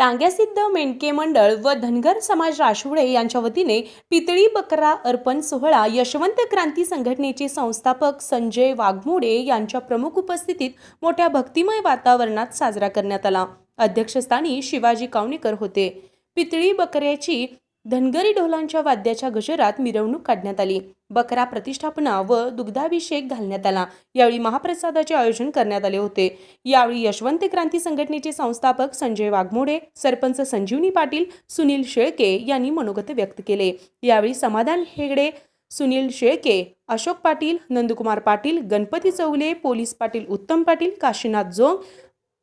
डांग्यासिद्ध मेंढके मंडळ व धनगर समाज राशुळे यांच्या वतीने पितळी बकरा अर्पण सोहळा यशवंत क्रांती संघटनेचे संस्थापक संजय वाघमोडे यांच्या प्रमुख उपस्थितीत मोठ्या भक्तिमय वातावरणात साजरा करण्यात आला. अध्यक्षस्थानी शिवाजी कावणेकर होते. पितळी बकऱ्याची धनगरी ढोलांच्या वाद्याच्या गजरात मिरवणूक काढण्यात आली. बकरा प्रतिष्ठापना व दुग्धाभिषेक घालण्यात आला. यावेळी महाप्रसादाचे आयोजन करण्यात आले होते. यावेळी यशवंत क्रांती संघटनेचे संस्थापक संजय वाघमोडे सरपंच संजीवनी पाटील सुनील शेळके यांनी मनोगत व्यक्त केले. यावेळी समाधान हेगडे सुनील शेळके अशोक पाटील नंदकुमार पाटील गणपती चौले पोलीस पाटील उत्तम पाटील काशीनाथ जोंग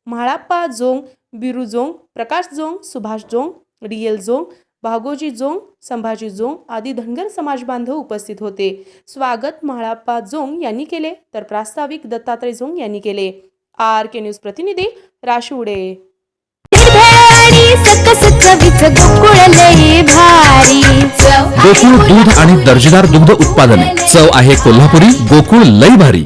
म्हाळाप्पा जोंग बिरू जोंग प्रकाश जोंग सुभाष जोंग रियल जोंग भागोजी जोंग संभाजी जोंग आदी धनगर समाज बांधव उपस्थित होते. स्वागत म्हाळाप्पा जोंग यांनी केले तर प्रास्ताविक दत्तात्रय जोंग यांनी केले. आर के न्यूज प्रतिनिधी राशिवडे गोकुळ दूध आणि दर्जेदार दुग्ध उत्पादने. चव आहे कोल्हापुरी गोकुळ लई भारी.